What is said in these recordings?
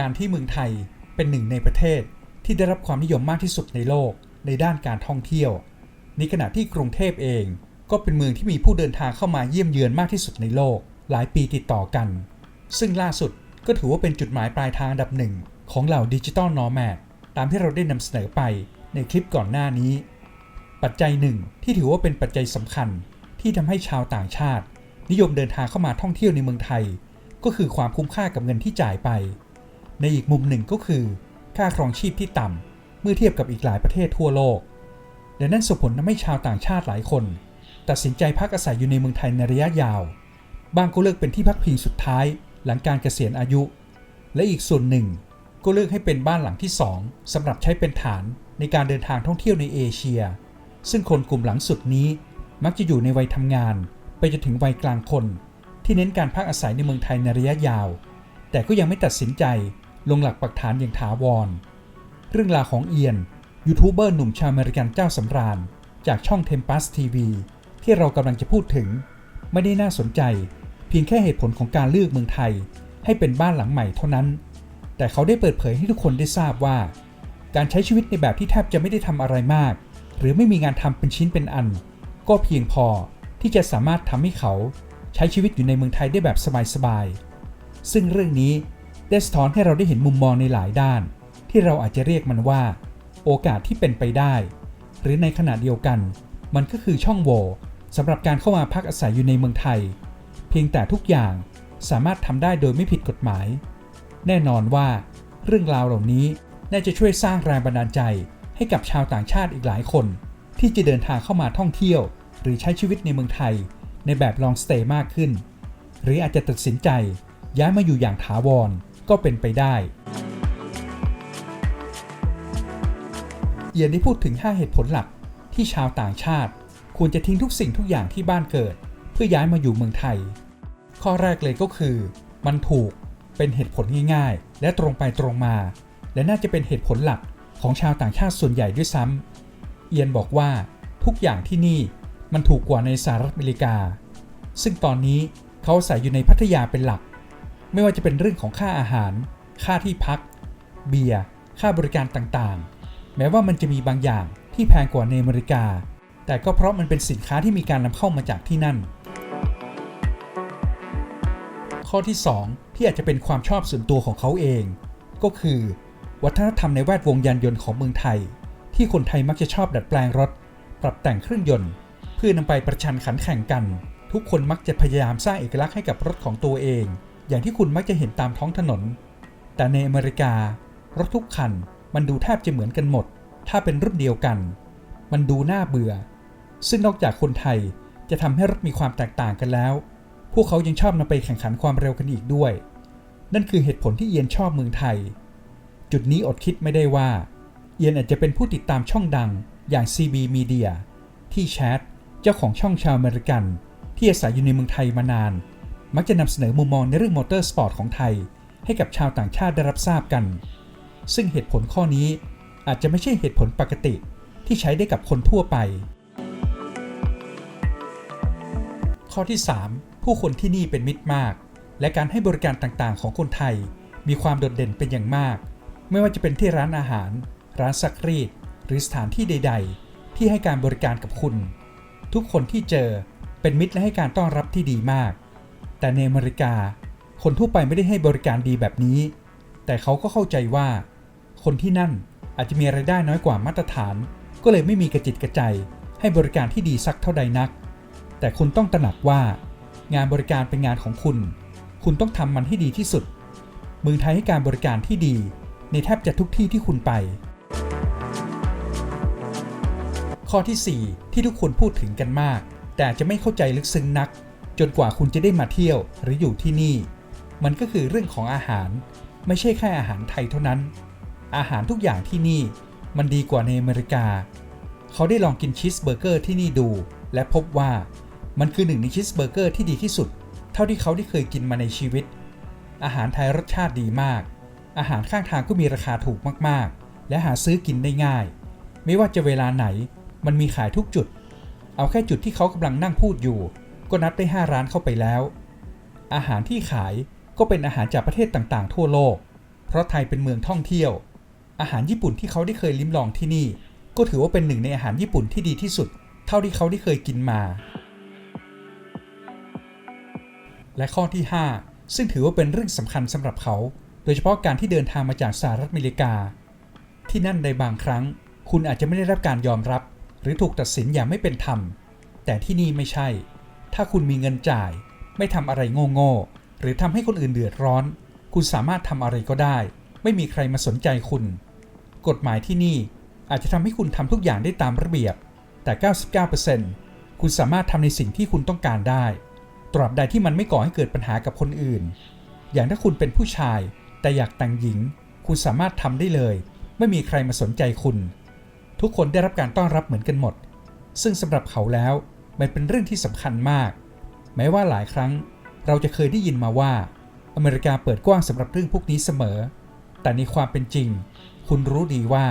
การที่เมืองไทยเป็นหนึ่งในประเทศที่ได้รับความนิยมมากที่สุดในโลกในด้านการท่องเที่ยวในขณะที่กรุงเทพเองก็เป็นเมืองที่มีผู้เดินทางเข้ามาเยี่ยมเยือนมากที่สุดในโลก หลายปีติดต่อกัน ซึ่งล่าสุดก็ถือว่าเป็นจุดหมายปลายทางอันดับหนึ่งของเหล่าดิจิตอลนอร์แมดตามที่เราได้นำเสนอไปในคลิปก่อนหน้านี้ ปัจจัยหนึ่งที่ถือว่าเป็นปัจจัยสำคัญที่ทำให้ชาวต่างชาติ นิยมเดินทางเข้ามาท่องเที่ยวในเมืองไทย ก็คือความคุ้มค่ากับเงินที่จ่ายไป ในอีกมุมหนึ่งก็คือ ค่าครองชีพที่ต่ำเมื่อเทียบกับอีกหลายประเทศทั่วโลก และนั่นส่งผลทำให้ชาวต่างชาติหลายคน ตัดสินใจพักอาศัยอยู่ในเมืองไทยในระยะยาว บางก็เลือกเป็นที่พักพิงสุดท้ายหลังการเกษียณอายุ และอีกส่วนหนึ่ง ก็เลือกให้เป็นบ้านหลังที่สองสำหรับใช้เป็นฐานในการเดินทางท่องเที่ยวในเอเชีย ซึ่งคนกลุ่มหลังสุดนี้มักจะอยู่ในวัยทำงาน ไปจนถึงวัยกลางคน ที่เน้นการพักอาศัยในเมืองไทยในระยะยาว แต่ก็ยังไม่ตัดสินใจลงหลักปักฐานอย่างถาวร เรื่องราวของเอียน ยูทูบเบอร์หนุ่มชาวอเมริกันเจ้าสำราญ จากช่อง Tempest TV ที่เรากำลังจะพูดถึง ไม่ได้น่าสนใจ เพียงแค่เหตุผลของการเลือกเมืองไทย ให้เป็นบ้านหลังใหม่เท่านั้น แต่เขาได้เปิดเผยให้ทุกคนได้ทราบว่า การใช้ชีวิตในแบบที่แทบจะไม่ได้ทำอะไรมาก หรือไม่มีงานทำเป็นชิ้นเป็นอัน ก็เพียงพอที่จะสามารถทำให้เขาใช้ชีวิตอยู่ในเมืองไทยได้แบบสบายๆ ซึ่งเรื่องนี้ได้สะท้อนให้เราได้เห็นมุมมองในหลายด้าน ที่เราอาจจะเรียกมันว่า โอกาสที่เป็นไปได้ หรือในขณะเดียวกัน มันก็คือช่องโหว่สำหรับการเข้ามาพักอาศัยอยู่ในเมืองไทย เพียงแต่ทุกอย่างสามารถทำได้โดยไม่ผิดกฎหมาย แน่นอนว่า เรื่องราวเหล่านี้น่าจะช่วยสร้างแรงบันดาลใจให้กับชาวต่างชาติอีกหลายคน ที่จะเดินทางเข้ามาท่องเที่ยว หรือใช้ชีวิตในเมืองไทย ในแบบลองสเตย์มากขึ้น หรืออาจจะตัดสินใจ ย้ายมาอยู่อย่างถาวรก็เป็นไปได้ เอียนได้พูดถึง 5 เหตุผลหลักที่ชาวต่างชาติ ควรจะทิ้งทุกสิ่งทุกอย่างที่บ้านเกิด เพื่อย้ายมาอยู่เมืองไทย ข้อแรกเลยก็คือ มันถูกเป็นเหตุผลง่ายๆ และตรงไปตรงมา และน่าจะเป็นเหตุผลหลักของชาวต่างชาติส่วนใหญ่ด้วยซ้ำเอียนบอกว่าทุกอย่างที่นี่มันถูกกว่าในสหรัฐอเมริกา ซึ่งตอนนี้เขาอาศัยอยู่ในพัทยาเป็นหลัก ไม่ว่าจะเป็นเรื่องของค่าอาหาร ค่าที่พัก เบียร์ ค่าบริการต่างๆ แม้ว่ามันจะมีบางอย่างที่แพงกว่าในอเมริกา แต่ก็เพราะมันเป็นสินค้าที่มีการนำเข้ามาจากที่นั่น ข้อที่ 2 ที่อาจจะเป็นความชอบส่วนตัวของเขาเอง ก็คือ วัฒนธรรมในแวดวงยานยนต์ของเมืองไทย ที่คนไทยมักจะชอบดัดแปลงรถ ปรับแต่งเครื่องยนต์ เพื่อนำไปประชันขันแข่งกัน ทุกคนมักจะพยายามสร้างเอกลักษณ์ให้กับรถของตัวเอง อย่างที่คุณมักจะเห็นตามท้องถนน แต่ในอเมริการถทุกคันมันดูแทบจะเหมือนกันหมด ถ้าเป็นรุ่นเดียวกัน มันดูน่าเบื่อ ซึ่งนอกจากคนไทยจะทำให้รถมีความแตกต่างกันแล้ว พวกเขายังชอบนำไปแข่งขันความเร็วกันอีกด้วย นั่นคือเหตุผลที่เอียนชอบเมืองไทย จุดนี้อดคิดไม่ได้ว่า เอียนอาจจะเป็นผู้ติดตามช่องดังอย่าง CB Media ที่แชทเจ้าของช่องชาวอเมริกัน ที่อาศัยอยู่ในเมืองไทยมานาน มักจะนำเสนอมุมมองในเรื่องมอเตอร์สปอร์ตของไทย ให้กับชาวต่างชาติได้รับทราบกัน ซึ่งเหตุผลข้อนี้อาจจะไม่ใช่เหตุผลปกติที่ใช้ได้กับคนทั่วไป ข้อที่ 3 ผู้คนที่นี่เป็นมิตรมาก และการให้บริการต่างๆ ของคนไทย มีความโดดเด่นเป็นอย่างมาก ไม่ว่าจะเป็นที่ร้านอาหาร ร้านซักรีด หรือสถานที่ใด ๆ ที่ให้การบริการกับคุณ ทุกคนที่เจอเป็นมิตรและให้การต้อนรับที่ดีมาก แต่ในอเมริกา คนทั่วไปไม่ได้ให้บริการดีแบบนี้ แต่เขาก็เข้าใจว่า คนที่นั่นอาจจะมีรายได้น้อยกว่ามาตรฐาน ก็เลยไม่มีกระจิตกระใจ ให้บริการที่ดีสักเท่าใดนัก แต่คุณต้องตระหนักว่า งานบริการเป็นงานของคุณ คุณต้องทำมันให้ดีที่สุด เมืองไทยให้การบริการที่ดี ในแทบจะทุกที่ที่คุณไป ข้อที่ 4 ที่ทุกคนพูดถึงกันมาก แต่จะไม่เข้าใจลึกซึ้งนัก จนกว่าคุณจะได้มาเที่ยวหรืออยู่ที่นี่ มันก็คือเรื่องของอาหาร ไม่ใช่แค่อาหารไทยเท่านั้น อาหารทุกอย่างที่นี่ มันดีกว่าในอเมริกา เขาได้ลองกินชีสเบอร์เกอร์ที่นี่ดู และพบว่ามันคือหนึ่งในชีสเบอร์เกอร์ที่ดีที่สุด เท่าที่เขาได้เคยกินมาในชีวิต อาหารไทยรสชาติดีมาก อาหารข้างทางก็มีราคาถูกมากๆ และหาซื้อกินได้ง่าย ไม่ว่าจะเวลาไหน มันมีขายทุกจุด เอาแค่จุดที่เขากำลังนั่งพูดอยู่ ก็นับได้ 5 ร้านเข้าไปแล้ว อาหารที่ขายก็เป็นอาหารจากประเทศต่างๆ ทั่วโลก เพราะไทยเป็นเมืองท่องเที่ยว อาหารญี่ปุ่นที่เขาได้เคยลิ้มลองที่นี่ ก็ถือว่าเป็นหนึ่งในอาหารญี่ปุ่นที่ดีที่สุด เท่าที่เขาได้เคยกินมา และข้อที่ 5 ซึ่งถือว่าเป็นเรื่องสำคัญสำหรับเขา โดยเฉพาะการที่เดินทางมาจากสหรัฐอเมริกา ที่นั่นในบางครั้ง คุณอาจจะไม่ได้รับการยอมรับ หรือถูกตัดสินอย่างไม่เป็นธรรม แต่ที่นี่ไม่ใช่ ถ้าคุณมีเงินจ่าย ไม่ทำอะไรโง่ๆหรือทำให้คนอื่นเดือดร้อน คุณสามารถทำอะไรก็ได้ ไม่มีใครมาสนใจคุณ กฎหมายที่นี่อาจจะทำให้คุณทำทุกอย่างได้ตามระเบียบ แต่ 99%คุณสามารถทำในสิ่งที่คุณต้องการได้ ตราบใดที่มันไม่ก่อให้เกิดปัญหากับคนอื่น อย่างถ้าคุณเป็นผู้ชาย แต่อยากแต่งหญิง คุณสามารถทำได้เลย ไม่มีใครมาสนใจคุณ ทุกคนได้รับการต้อนรับเหมือนกันหมด ซึ่งสำหรับเขาแล้ว มันเป็นเรื่องที่สำคัญมาก แม้ว่าหลายครั้งเราจะเคยได้ยินมาว่า อเมริกาเปิดกว้างสำหรับเรื่องพวกนี้เสมอ แต่ในความเป็นจริง คุณรู้ดีว่า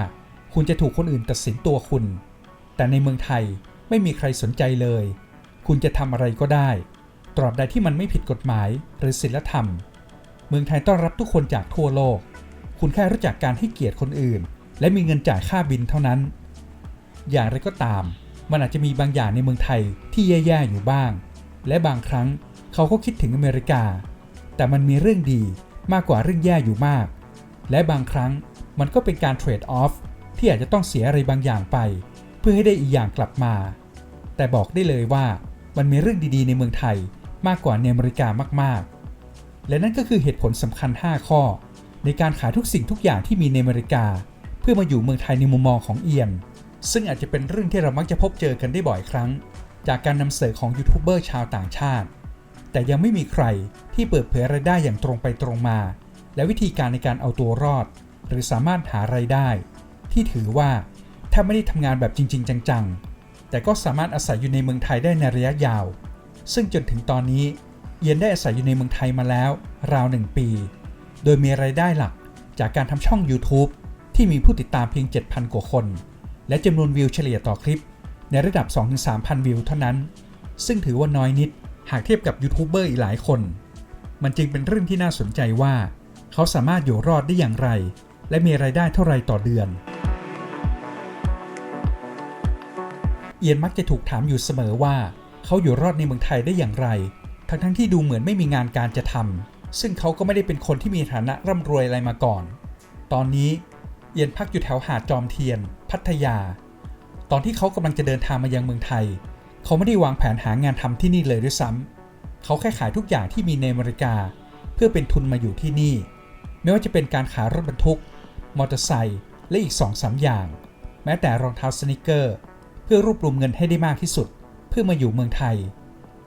คุณจะถูกคนอื่นตัดสินตัวคุณ แต่ในเมืองไทยไม่มีใครสนใจเลย คุณจะทำอะไรก็ได้ ตราบใดที่มันไม่ผิดกฎหมายหรือศีลธรรม เมืองไทยต้อนรับทุกคนจากทั่วโลก คุณแค่รู้จักการให้เกียรติคนอื่น และมีเงินจ่ายค่าบินเท่านั้น อย่างไรก็ตาม มันอาจจะมีบางอย่างในเมืองไทยที่แย่ๆอยู่บ้าง และบางครั้งเขาก็คิดถึงอเมริกา แต่มันมีเรื่องดีมากกว่าเรื่องแย่อยู่มาก และบางครั้งมันก็เป็นการเทรดออฟที่อาจจะต้องเสียอะไรบางอย่างไป เพื่อให้ได้อีกอย่างกลับมา แต่บอกได้เลยว่ามันมีเรื่องดีๆ ในเมืองไทยมากกว่าในอเมริกามากๆ และนั่นก็คือเหตุผลสำคัญ 5 ข้อ ในการขายทุกสิ่งทุกอย่างที่มีในอเมริกา เพื่อมาอยู่เมืองไทยในมุมมองของเอียน ซึ่งอาจจะเป็นเรื่องที่เรามักจะพบเจอกันได้บ่อยครั้ง จากการนำเสนอของยูทูบเบอร์ชาวต่างชาติ แต่ยังไม่มีใครที่เปิดเผยรายได้อย่างตรงไปตรงมา และวิธีการในการเอาตัวรอด หรือสามารถหารายได้ ที่ถือว่าถ้าไม่ได้ทำงานแบบจริง ๆ จังๆ แต่ก็สามารถอาศัยอยู่ในเมืองไทยได้ในระยะยาว ซึ่งจนถึงตอนนี้เอียนได้อาศัยอยู่ในเมืองไทยมาแล้ว ราวหนึ่งปี โดยมีรายได้หลักจากการทำช่อง YouTube ที่มีผู้ติดตามเพียง 7,000 กว่าคน และจำนวนวิวเฉลี่ยต่อคลิป ในระดับ 2-3,000 วิวเท่านั้น ซึ่งถือว่าน้อยนิดหากเทียบกับยูทูบเบอร์อีกหลายคน มันจึงเป็นเรื่องที่น่าสนใจว่า เขาสามารถอยู่รอดได้อย่างไร และมีรายได้เท่าไรต่อเดือน เอียนมักจะถูกถามอยู่เสมอว่า เขาอยู่รอดในเมืองไทยได้อย่างไร ทั้งทั้งๆที่ดูเหมือนไม่มีงานการจะทำซึ่งเขาก็ไม่ได้เป็นคนที่มีฐานะร่ำรวยอะไรมาก่อน ตอนนี้ เอียนพักอยู่แถวหาดจอมเทียน พัทยา ตอนที่เขากำลังจะเดินทางมายังเมืองไทย เขาไม่ได้วางแผนหางานทำที่นี่เลยด้วยซ้ำเขาแค่ขายทุกอย่างที่มีในอเมริกา เพื่อเป็นทุนมาอยู่ที่นี่ ไม่ว่าจะเป็นการขายรถบรรทุก มอเตอร์ไซค์และอีก2องสาอย่าง แม้แต่รองเท้าสนิเกอร์ เพื่อรวบรวมเงินให้ได้มากที่สุด เพื่อมาอยู่เมืองไทย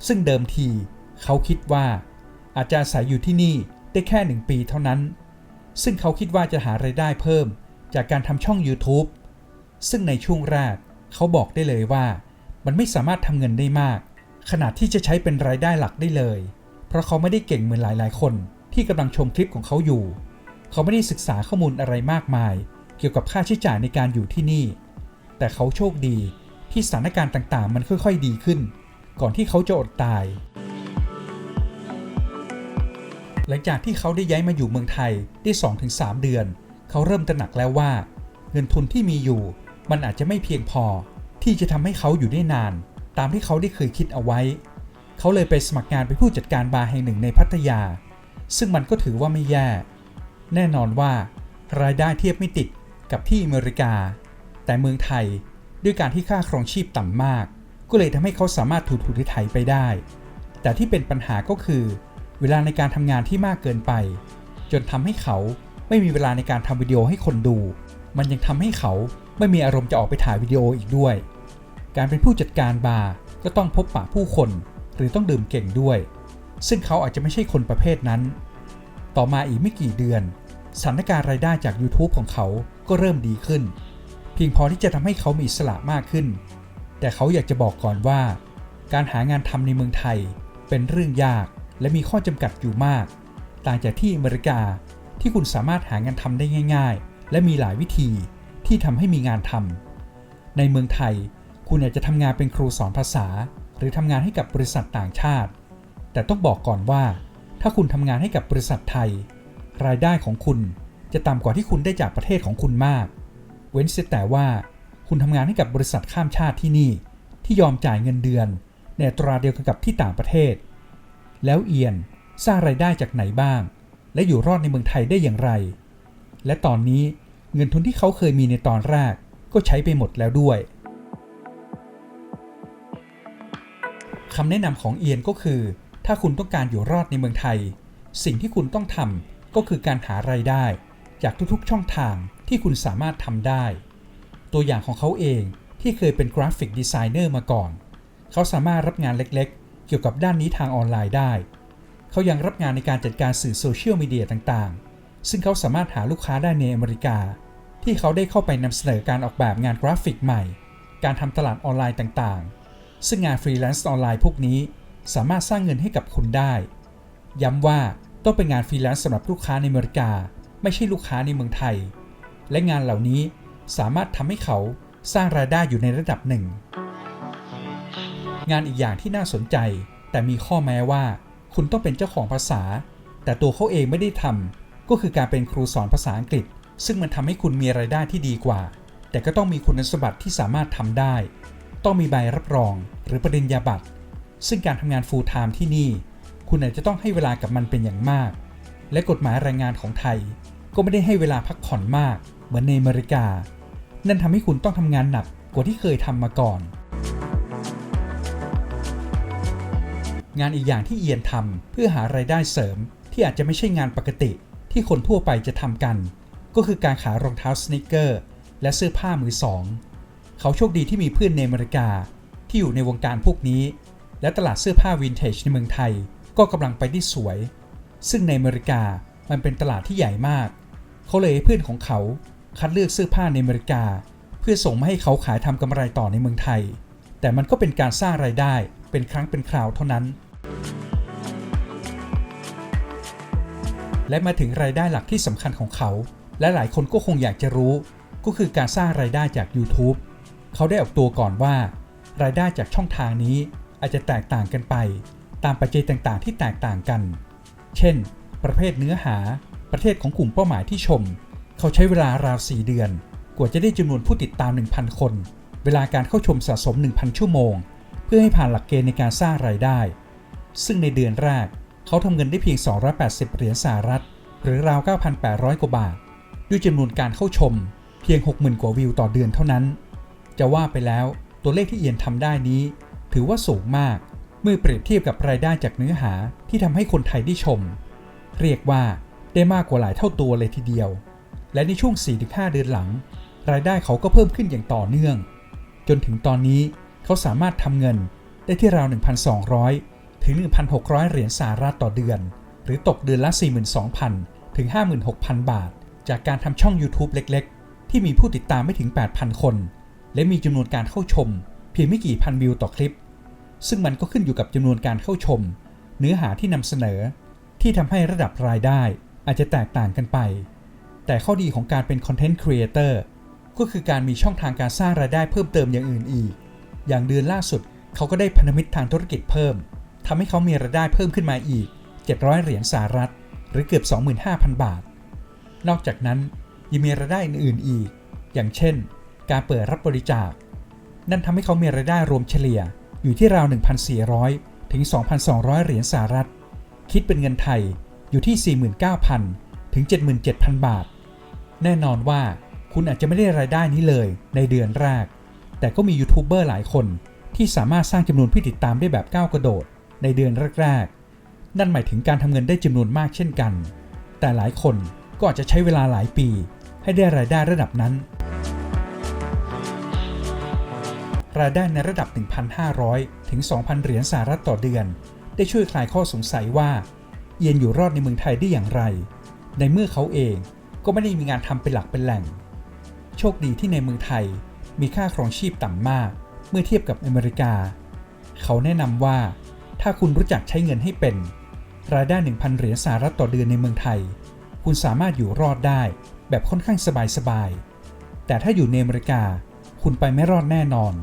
ซึ่งเดิมทีเขาคิดว่าอาจจะอาศัยอยู่ที่นี่ได้แค่หนึ่งปีเท่านั้น ซึ่งเขาคิดว่าจะหารายได้เพิ่ม จากการทำช่อง YouTube ซึ่งในช่วงแรกเขาบอกได้เลยว่า มันไม่สามารถทำเงินได้มาก ขนาดที่จะใช้เป็นรายได้หลักได้เลย เพราะเขาไม่ได้เก่งเหมือนหลายๆ คน ที่กำลังชมคลิปของเขาอยู่ เขาไม่ได้ศึกษาข้อมูลอะไรมากมาย เกี่ยวกับค่าใช้จ่ายในการอยู่ที่นี่ แต่เขาโชคดีที่สถานการณ์ต่างๆ มันค่อยๆดีขึ้น ก่อนที่เขาจะอดตาย หลังจากที่เขาได้ย้ายมาอยู่เมืองไทยได้ 2-3 เดือน เขาเริ่มตระหนักแล้วว่า เงินทุนที่มีอยู่ มันอาจจะไม่เพียงพอ ที่จะทำให้เขาอยู่ได้นาน ตามที่เขาได้เคยคิดเอาไว้ เขาเลยไปสมัครงานเป็นผู้จัดการบาร์แห่งหนึ่งในพัทยา ซึ่งมันก็ถือว่าไม่แย่ แน่นอนว่ารายได้เทียบไม่ติดกับที่อเมริกา แต่เมืองไทยด้วยการที่ค่าครองชีพต่ำมาก ก็เลยทำให้เขาสามารถถูถูไถไปได้ แต่ที่เป็นปัญหาก็คือ เวลาในการทำงานที่มากเกินไป จนทำให้เขา ไม่มีเวลาในการทำวิดีโอให้คนดู มันยังทำให้เขาไม่มีอารมณ์จะออกไปถ่ายวิดีโออีกด้วย การเป็นผู้จัดการบาร์ก็ต้องพบปะผู้คน หรือต้องดื่มเก่งด้วย ซึ่งเขาอาจจะไม่ใช่คนประเภทนั้น ต่อมาอีกไม่กี่เดือนสถานการณ์รายได้จาก YouTube ของเขาก็เริ่มดีขึ้น เพียงพอที่จะทำให้เขามีอิสระมากขึ้น แต่เขาอยากจะบอกก่อนว่า การหางานทำในเมืองไทยเป็นเรื่องยากและมีข้อจำกัดอยู่มาก ต่างจากที่อเมริกา ที่คุณสามารถหางานทำได้ง่าย ๆ และมีหลายวิธีที่ทำให้มีงานทำในเมืองไทย คุณอาจจะทำงานเป็นครูสอนภาษา หรือทำงานให้กับบริษัทต่างชาติ แต่ต้องบอกก่อนว่า ถ้าคุณทำงานให้กับบริษัทไทย รายได้ของคุณจะต่ำกว่าที่คุณได้จากประเทศของคุณมาก เว้นเสียแต่ว่าคุณทำงานให้กับบริษัทข้ามชาติที่นี่ ที่ยอมจ่ายเงินเดือน ในตราเดียวกันกับที่ต่างประเทศ แล้วเอียนสร้างรายได้จากไหนบ้าง และอยู่รอดในเมืองไทยได้อย่างไร และตอนนี้เงินทุนที่เขาเคยมีในตอนแรกก็ใช้ไปหมดแล้วด้วยคำแนะนำของเอียนก็คือ ถ้าคุณต้องการอยู่รอดในเมืองไทย สิ่งที่คุณต้องทำก็คือการหาไรายได้ จากทุกๆช่องทางที่คุณสามารถทำได้ ตัวอย่างของเขาเองที่เคยเป็นกราฟิกดีไซเนอร์มาก่อน เขาสามารถรับงานเล็กๆ เกี่ยวกับด้านนี้ทางออนไลน์ได้ เขายังรับงานในการจัดการสื่อโซเชียลมีเดียต่างๆ ซึ่งเขาสามารถหาลูกค้าได้ในอเมริกา ที่เขาได้เข้าไปนำเสนอการออกแบบงานกราฟิกใหม่ การทำตลาดออนไลน์ต่างๆ ซึ่งงานฟรีแลนซ์ออนไลน์พวกนี้สามารถสร้างเงินให้กับคุณได้ ย้ำว่าต้องเป็นงานฟรีแลนซ์สำหรับลูกค้าในอเมริกา ไม่ใช่ลูกค้าในเมืองไทย และงานเหล่านี้สามารถทำให้เขาสร้างรายได้อยู่ในระดับหนึ่ง งานอีกอย่างที่น่าสนใจ แต่มีข้อแม้ว่า คุณต้องเป็นเจ้าของภาษา แต่ตัวเขาเองไม่ได้ทำก็คือการเป็นครูสอนภาษาอังกฤษ ซึ่งมันทำให้คุณมีรายได้ที่ดีกว่า แต่ก็ต้องมีคุณสมบัติที่สามารถทำได้ ต้องมีใบรับรองหรือปริญญาบัตร ซึ่งการทำงาน full time ที่นี่ คุณอาจจะต้องให้เวลากับมันเป็นอย่างมาก และกฎหมายแรงงานของไทย ก็ไม่ได้ให้เวลาพักผ่อนมาก เหมือนในอเมริกา นั่นทำให้คุณต้องทำงานหนักกว่าที่เคยทำมาก่อน งานอีกอย่างที่เอียนทำเพื่อหารายได้เสริมที่อาจจะไม่ใช่งานปกติที่คนทั่วไปจะทำกัน ก็คือการขายรองเท้าสเนิเกอร์และเสื้อผ้ามือสอง เขาโชคดีที่มีเพื่อนในอเมริกาที่อยู่ในวงการพวกนี้ และตลาดเสื้อผ้าวินเทจในเมืองไทยก็กำลังไปได้สวย ซึ่งในอเมริกามันเป็นตลาดที่ใหญ่มาก เขาเลยให้เพื่อนของเขาคัดเลือกเสื้อผ้าในอเมริกา เพื่อส่งมาให้เขาขายทำกำไรต่อในเมืองไทย แต่มันก็เป็นการสร้างรายได้ เป็นครั้งเป็นคราวเท่านั้น และมาถึงรายได้หลักที่สำคัญของเขา และหลายคนก็คงอยากจะรู้ ก็คือการสร้างรายได้จาก YouTube เขาได้ออกตัวก่อนว่า รายได้จากช่องทางนี้อาจจะแตกต่างกันไป ตามปัจจัยต่างๆ ที่แตกต่างกัน เช่น ประเภทเนื้อหา ประเทศของกลุ่มเป้าหมายที่ชม เขาใช้เวลาราว 4 เดือน กว่าจะได้จำนวนผู้ติดตาม 1,000 คน เวลาการเข้าชมสะสม 1,000 ชั่วโมง เพื่อให้ผ่านหลักเกณฑ์ในการสร้างรายได้ ซึ่งในเดือนแรก เขาทำเงินได้เพียง 280 เหรียญสหรัฐ หรือราว 9,800 กว่าบาท ด้วยจำนวนการเข้าชม เพียง 60,000 กว่าวิวต่อเดือนเท่านั้น จะว่าไปแล้วตัวเลขที่เอียนทำได้นี้ ถือว่าสูงมาก เมื่อเปรียบเทียบกับรายได้จากเนื้อหาที่ทำให้คนไทยได้ชม เรียกว่าได้มากกว่าหลายเท่าตัวเลยทีเดียว และในช่วง 4-5 เดือนหลัง รายได้เขาก็เพิ่มขึ้นอย่างต่อเนื่อง จนถึงตอนนี้ เขาสามารถทำเงินได้ที่ราว 1,200 ถึง 1,600 เหรียญสหรัฐต่อเดือน หรือตกเดือนละ 42,000 ถึง 56,000 บาท จากการทำช่อง YouTube เล็กๆ ที่มีผู้ติดตามไม่ถึง 8,000 คน และมีจำนวนการเข้าชม เพียงไม่กี่พันวิวต่อคลิป ซึ่งมันก็ขึ้นอยู่กับจำนวนการเข้าชม เนื้อหาที่นำเสนอ ที่ทำให้ระดับรายได้อาจจะแตกต่างกันไป แต่ข้อดีของการเป็นคอนเทนต์ครีเอเตอร์ก็คือการมีช่องทางการสร้างรายได้เพิ่มเติมอย่างอื่นอีก อย่างเดือนล่าสุดเขาก็ได้พันธมิตรทางธุรกิจเพิ่มทำให้เขามีรายได้เพิ่มขึ้นมาอีก 700 เหรียญสหรัฐ หรือเกือบ 25,000 บาท นอกจากนั้นยังมีรายได้อื่นๆอีก อย่างเช่น การเปิดรับบริจาค นั่นทำให้เขามีรายได้รวมเฉลี่ยอยู่ที่ราว 1,400 ถึง 2,200 เหรียญสหรัฐ คิดเป็นเงินไทยอยู่ที่ 49,000 ถึง 77,000 บาท แน่นอนว่าคุณอาจจะไม่ได้รายได้นี้เลยในเดือนแรก แต่ก็มียูทูบเบอร์หลายคน ที่สามารถสร้างจำนวนผู้ติดตามได้แบบก้าวกระโดด ในเดือนแรกๆ นั่นหมายถึงการทำเงินได้จำนวนมากเช่นกัน แต่หลายคนก็อาจจะใช้เวลาหลายปี ให้ได้รายได้ระดับนั้น รายได้ในระดับ 1,500 ถึง 2,000 เหรียญสหรัฐต่อเดือน ได้ช่วยคลายข้อสงสัยว่า เอียนอยู่รอดในเมืองไทยได้อย่างไร ในเมื่อเขาเองก็ไม่ได้มีงานทำเป็นหลักเป็นแหล่ง โชคดีที่ในเมืองไทย มีค่าครองชีพต่ำมาก เมื่อเทียบกับอเมริกา เขาแนะนำว่า ถ้าคุณรู้จักใช้เงินให้เป็น รายได้ 1,000 เหรียญสหรัฐต่อเดือนในเมืองไทย คุณสามารถอยู่รอดได้แบบค่อนข้างสบายๆ แต่ถ้าอยู่ในอเมริกา คุณไปไม่รอดแน่นอน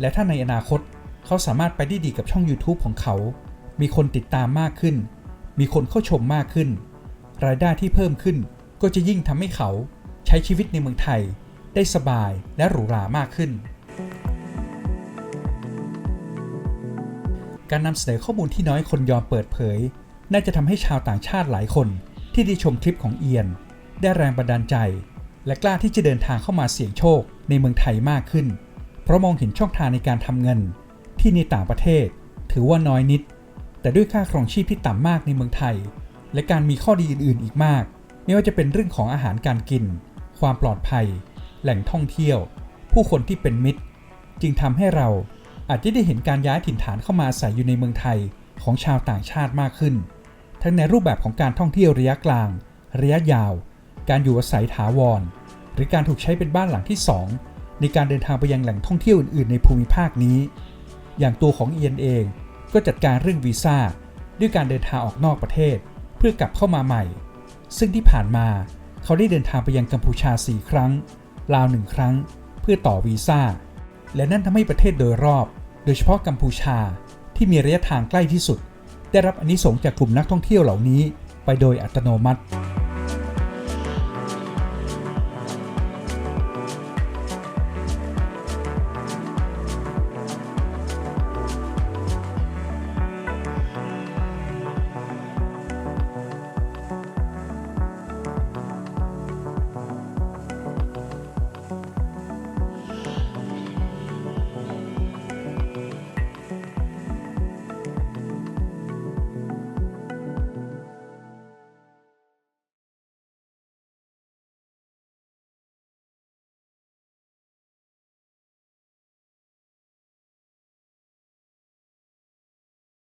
และถ้าในอนาคตเขาสามารถไปได้ดีกับช่อง YouTube ของเขา มีคนติดตามมากขึ้น มีคนเข้าชมมากขึ้น รายได้ที่เพิ่มขึ้นก็จะยิ่งทำให้เขาใช้ชีวิตในเมืองไทย ได้สบายและหรูหรามากขึ้น การนำเสนอข้อมูลที่น้อยคนยอมเปิดเผย น่าจะทำให้ชาวต่างชาติหลายคนที่ได้ชมคลิปของเอียน ได้แรงบันดาลใจ และกล้าที่จะเดินทางเข้ามาเสี่ยงโชคในเมืองไทยมากขึ้น เพราะมองเห็นช่องทางในการทำเงิน ที่ในต่างประเทศ ถือว่าน้อยนิด แต่ด้วยค่าครองชีพที่ต่ำมากในเมืองไทย และการมีข้อดีอื่นๆ อีกมาก ไม่ว่าจะเป็นเรื่องของอาหารการกิน ความปลอดภัย แหล่งท่องเที่ยว ผู้คนที่เป็นมิตร จึงทำให้เราอาจจะได้เห็นการย้ายถิ่นฐานเข้ามาอาศัยอยู่ในเมืองไทยของชาวต่างชาติมากขึ้น ทั้งในรูปแบบของการท่องเที่ยวระยะกลาง ระยะยาว การอยู่อาศัยถาวร หรือการถูกใช้เป็นบ้านหลังที่ 2 ในการเดินทางไปยังแหล่งท่องเที่ยวอื่นๆ ในภูมิภาคนี้ อย่างตัวของเอียนเองก็จัดการเรื่องวีซ่าด้วยการเดินทางออกนอกประเทศ เพื่อกลับเข้ามาใหม่ ซึ่งที่ผ่านมาเขาได้เดินทางไปยังกัมพูชา 4 ครั้ง ลาวหนึ่งครั้ง เพื่อต่อวีซ่า และนั่นทำให้ประเทศโดยรอบ โดยเฉพาะกัมพูชาที่มีระยะทางใกล้ที่สุด ได้รับอนนิสงจากกลุ่มนักท่องเที่ยวเหล่านี้ไปโดยอัตโนมัติ